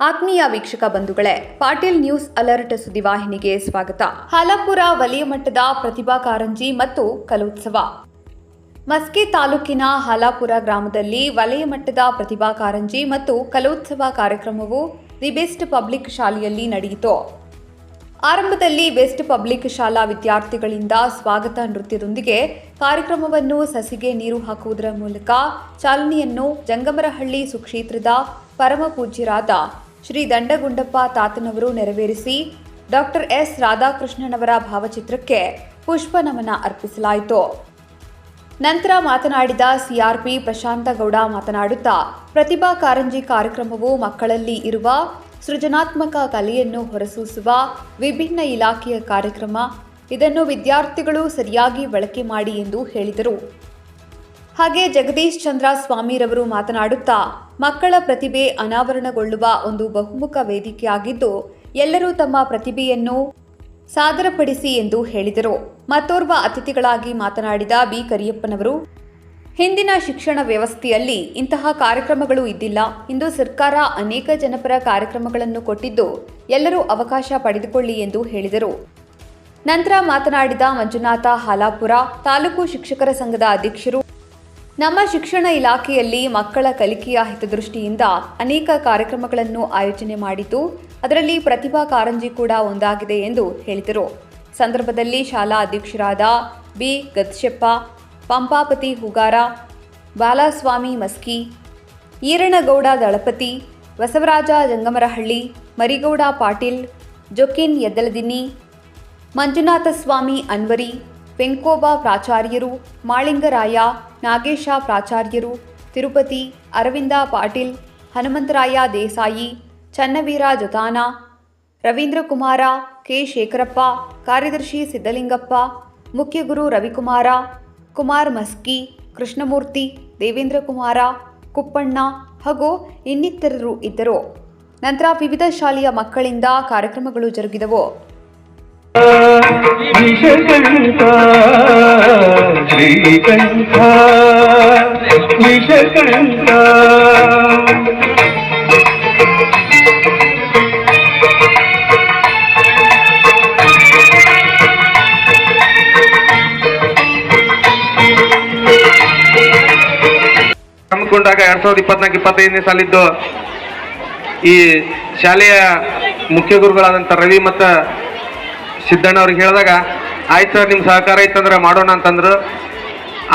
ಆತ್ಮೀಯ ವೀಕ್ಷಕ ಬಂಧುಗಳೇ, ಪಾಟೀಲ್ ನ್ಯೂಸ್ ಅಲರ್ಟ್ ಸುದ್ದಿವಾಹಿನಿಗೆ ಸ್ವಾಗತ. ಹಾಲಾಪುರ ವಲಯ ಮಟ್ಟದ ಪ್ರತಿಭಾ ಕಾರಂಜಿ ಮತ್ತು ಕಲೋತ್ಸವ. ಮಸ್ಕಿ ತಾಲೂಕಿನ ಹಾಲಾಪುರ ಗ್ರಾಮದಲ್ಲಿ ವಲಯ ಮಟ್ಟದ ಪ್ರತಿಭಾ ಕಾರಂಜಿ ಮತ್ತು ಕಲೋತ್ಸವ ಕಾರ್ಯಕ್ರಮವು ದಿ ಬೆಸ್ಟ್ ಪಬ್ಲಿಕ್ ಶಾಲೆಯಲ್ಲಿ ನಡೆಯಿತು. ಆರಂಭದಲ್ಲಿ ಬೆಸ್ಟ್ ಪಬ್ಲಿಕ್ ಶಾಲಾ ವಿದ್ಯಾರ್ಥಿಗಳಿಂದ ಸ್ವಾಗತ ನೃತ್ಯದೊಂದಿಗೆ ಕಾರ್ಯಕ್ರಮವನ್ನು ಸಸಿಗೆ ನೀರು ಹಾಕುವುದರ ಮೂಲಕ ಚಾಲನೆಯನ್ನು ಜಂಗಮರಹಳ್ಳಿ ಸುಕ್ಷೇತ್ರದ ಪರಮ ಪೂಜ್ಯರಾದ ಶ್ರೀ ದಂಡಗುಂಡಪ್ಪ ತಾತನವರು ನೆರವೇರಿಸಿ ಡಾಕ್ಟರ್ ಎಸ್ ರಾಧಾಕೃಷ್ಣನವರ ಭಾವಚಿತ್ರಕ್ಕೆ ಪುಷ್ಪ ನಮನ ಅರ್ಪಿಸಲಾಯಿತು. ನಂತರ ಮಾತನಾಡಿದ ಸಿಆರ್ಪಿ ಪ್ರಶಾಂತ ಗೌಡ ಮಾತನಾಡುತ್ತಾ, ಪ್ರತಿಭಾ ಕಾರಂಜಿ ಕಾರ್ಯಕ್ರಮವು ಮಕ್ಕಳಲ್ಲಿ ಇರುವ ಸೃಜನಾತ್ಮಕ ಕಲೆಯನ್ನು ಹೊರಸೂಸುವ ವಿಭಿನ್ನ ಇಲಾಖೆಯ ಕಾರ್ಯಕ್ರಮ. ಇದನ್ನು ವಿದ್ಯಾರ್ಥಿಗಳು ಸರಿಯಾಗಿ ಬಳಕೆ ಮಾಡಿ ಎಂದು ಹೇಳಿದರು. ಹಾಗೆ ಜಗದೀಶ್ ಚಂದ್ರ ಸ್ವಾಮಿರವರು ಮಾತನಾಡುತ್ತಾ, ಮಕ್ಕಳ ಪ್ರತಿಭೆ ಅನಾವರಣಗೊಳ್ಳುವ ಒಂದು ಬಹುಮುಖ ವೇದಿಕೆಯಾಗಿದ್ದು, ಎಲ್ಲರೂ ತಮ್ಮ ಪ್ರತಿಭೆಯನ್ನು ಸಾದರಪಡಿಸಿ ಎಂದು ಹೇಳಿದರು. ಮತ್ತೋರ್ವ ಅತಿಥಿಗಳಾಗಿ ಮಾತನಾಡಿದ ಬಿ. ಕರಿಯಪ್ಪನವರು, ಹಿಂದಿನ ಶಿಕ್ಷಣ ವ್ಯವಸ್ಥೆಯಲ್ಲಿ ಇಂತಹ ಕಾರ್ಯಕ್ರಮಗಳು ಇದ್ದಿಲ್ಲ. ಇಂದು ಸರ್ಕಾರ ಅನೇಕ ಜನಪರ ಕಾರ್ಯಕ್ರಮಗಳನ್ನು ಕೊಟ್ಟಿದ್ದು, ಎಲ್ಲರೂ ಅವಕಾಶ ಪಡೆದುಕೊಳ್ಳಿ ಎಂದು ಹೇಳಿದರು. ನಂತರ ಮಾತನಾಡಿದ ಮಂಜುನಾಥ ಹಾಲಾಪುರ, ತಾಲೂಕು ಶಿಕ್ಷಕರ ಸಂಘದ ಅಧ್ಯಕ್ಷರು ನಮ್ಮ ಶಿಕ್ಷಣ ಇಲಾಖೆಯಲ್ಲಿ ಮಕ್ಕಳ ಕಲಿಕೆಯ ಹಿತದೃಷ್ಟಿಯಿಂದ ಅನೇಕ ಕಾರ್ಯಕ್ರಮಗಳನ್ನು ಆಯೋಜನೆ ಮಾಡಿತು ಅದರಲ್ಲಿ ಪ್ರತಿಭಾ ಕಾರಂಜಿ ಕೂಡ ಒಂದಾಗಿದೆ ಎಂದು ಹೇಳಿದರು. ಸಂದರ್ಭದಲ್ಲಿ ಶಾಲಾ ಅಧ್ಯಕ್ಷರಾದ ಬಿ. ಗದ್ಶೆಪ್ಪ, ಪಂಪಾಪತಿ ಹುಗಾರ, ಬಾಲಸ್ವಾಮಿ ಮಸ್ಕಿ, ಈರಣಗೌಡ ದಳಪತಿ, ಬಸವರಾಜ ಜಂಗಮರಹಳ್ಳಿ, ಮರಿಗೌಡ ಪಾಟೀಲ್, ಜೊಕಿನ್ ಯದ್ದಲದಿನ್ನಿ ಮಂಜುನಾಥಸ್ವಾಮಿ ಅನ್ವರಿ ವೆಂಕೋಬ ಪ್ರಾಚಾರ್ಯರು, ಮಾಳಿಂಗರಾಯ, ನಾಗೇಶ ಪ್ರಾಚಾರ್ಯರು, ತಿರುಪತಿ ಅರವಿಂದ ಪಾಟೀಲ್, ಹನುಮಂತರಾಯ ದೇಸಾಯಿ, ಚನ್ನವೀರ ಜೊತಾನ, ರವೀಂದ್ರ ಕುಮಾರ, ಕೆ ಶೇಖರಪ್ಪ, ಕಾರ್ಯದರ್ಶಿ ಸಿದ್ದಲಿಂಗಪ್ಪ ಮುಖ್ಯಗುರು ರವಿಕುಮಾರ, ಕುಮಾರ್ ಮಸ್ಕಿ, ಕೃಷ್ಣಮೂರ್ತಿ, ದೇವೇಂದ್ರ ಕುಮಾರ, ಕುಪ್ಪಣ್ಣ ಹಾಗೂ ಇನ್ನಿತರರು ಇದ್ದರು. ನಂತರ ವಿವಿಧ ಶಾಲೆಯ ಮಕ್ಕಳಿಂದ ಕಾರ್ಯಕ್ರಮಗಳು ಜರುಗಿದವು. ವಿಷಕಂಠ ಶ್ರೀಕಂಠ ವಿಷಕಂಠ ಹಮ್ಮಿಕೊಂಡಾಗ ಎರಡ್ ಸಾವಿರದ ಇಪ್ಪತ್ನಾಲ್ಕು ಇಪ್ಪತ್ತೈದನೇ ಸಾಲಿದ್ದು ಈ ಶಾಲೆಯ ಮುಖ್ಯ ಗುರುಗಳಾದಂಥ ರವಿ ಮತ್ತು ಸಿದ್ದಣ್ಣ ಅವ್ರಿಗೆ ಹೇಳಿದಾಗ, ಆಯ್ತು ಸರ್ ನಿಮ್ಮ ಸಹಕಾರ ಇತ್ತಂದ್ರೆ ಮಾಡೋಣ ಅಂತಂದ್ರು.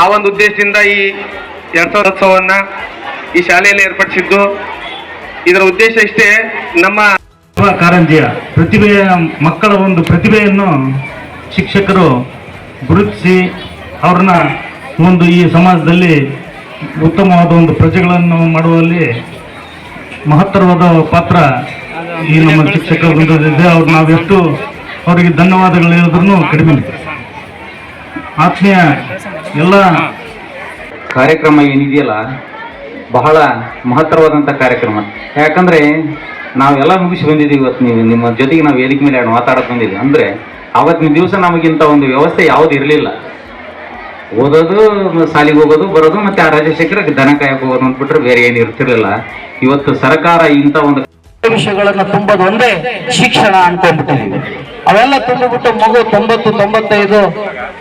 ಆ ಒಂದು ಉದ್ದೇಶದಿಂದ ಈ ಎರಡ್ ಸಾವಿರದ ಉತ್ಸವವನ್ನು ಈ ಶಾಲೆಯಲ್ಲಿ ಏರ್ಪಡಿಸಿದ್ದು. ಇದರ ಉದ್ದೇಶ ಇಷ್ಟೇ, ನಮ್ಮ ಕಾರಂಜಿಯ ಪ್ರತಿಭೆಯ, ಮಕ್ಕಳ ಒಂದು ಪ್ರತಿಭೆಯನ್ನು ಶಿಕ್ಷಕರು ಗುರುತಿಸಿ ಅವ್ರನ್ನ ಒಂದು ಈ ಸಮಾಜದಲ್ಲಿ ಉತ್ತಮವಾದ ಒಂದು ಪ್ರಜೆಗಳನ್ನು ಮಾಡುವಲ್ಲಿ ಮಹತ್ತರವಾದ ಪಾತ್ರ ಈ ನಮ್ಮ ಶಿಕ್ಷಕರು ಬಂದಿದೆ ಅವ್ರು ನಾವೆಷ್ಟು ಅವರಿಗೆ ಧನ್ಯವಾದಗಳು ಹೇಳಿದ್ರು ಕಡಿಮೆ ಆತ್ಮೀಯ ಎಲ್ಲ ಕಾರ್ಯಕ್ರಮ ಏನಿದೆಯಲ್ಲ, ಬಹಳ ಮಹತ್ತರವಾದಂಥ ಕಾರ್ಯಕ್ರಮ. ಯಾಕಂದರೆ ನಾವೆಲ್ಲ ಮುಗಿಸಿ ಬಂದಿದ್ದೀವಿ ಇವತ್ತು ನೀವು, ನಿಮ್ಮ ಜೊತೆಗೆ ನಾವು ವೇದಿಕೆ ಮೇಲೆ ಮಾತಾಡೋಕೆ ಬಂದಿದ್ದೀವಿ ಅಂದರೆ ಆವತ್ತಿನ ದಿವಸ ನಮಗಿಂತ ಒಂದು ವ್ಯವಸ್ಥೆ ಯಾವುದು ಇರಲಿಲ್ಲ. ಓದೋದು ಸಾಲಿಗೆ ಹೋಗೋದು, ಬರೋದು, ಮತ್ತು ಆ ರಾಜಶೇಖರ ದನ ಕಾಯಕ್ಕೆ ಹೋಗೋದು ಅಂದ್ಬಿಟ್ರೆ ಬೇರೆ ಏನು ಇರ್ತಿರಲಿಲ್ಲ. ಇವತ್ತು ಸರ್ಕಾರ ಇಂಥ ಒಂದು ವಿಷಯಗಳನ್ನ ತುಂಬೋದು ಒಂದೇ ಶಿಕ್ಷಣ ಅನ್ಕೊಂಡ್ಬಿಟ್ಟಿದೀವಿ ಅವೆಲ್ಲ ತುಂಬಿಬಿಟ್ಟು ಮಗು ತೊಂಬತ್ತು, ತೊಂಬತ್ತೈದು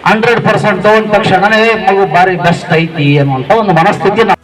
ಹಂಡ್ರೆಡ್ ಪರ್ಸೆಂಟ್ ತಗೊಂಡ ತಕ್ಷಣನೇ ಮಗು ಬಾರಿ ಬೆಸ್ಟ್ ಐತಿ ಅನ್ನುವಂತ ಒಂದು ಮನಸ್ಥಿತಿ ನಾವು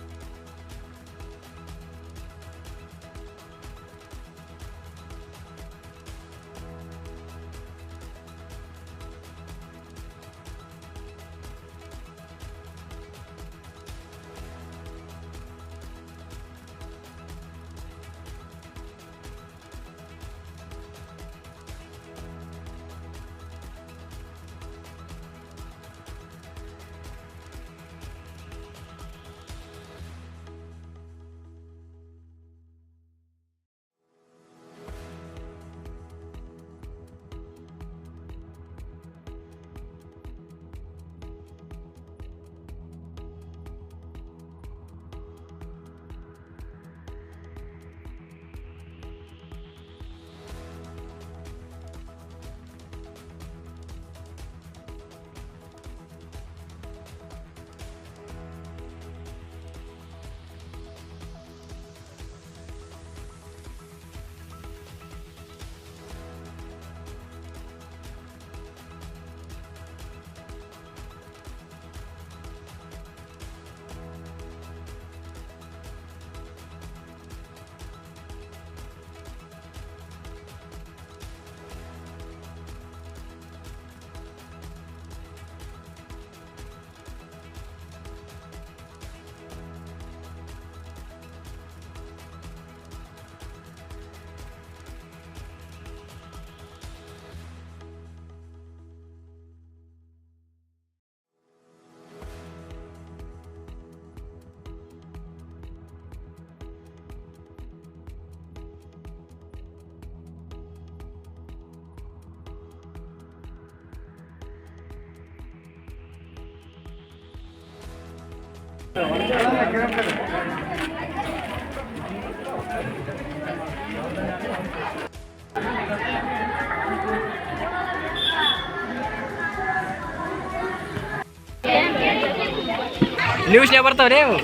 ನ್ಯೂಸ್ನೇ ಬರ್ತಾವ್ರಿ ಅವು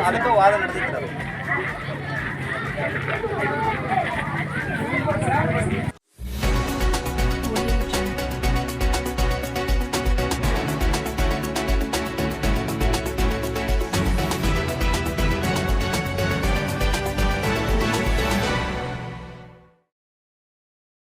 ಅದಕ್ಕೆ ವಾದ ನಡೆದಿತ್ತು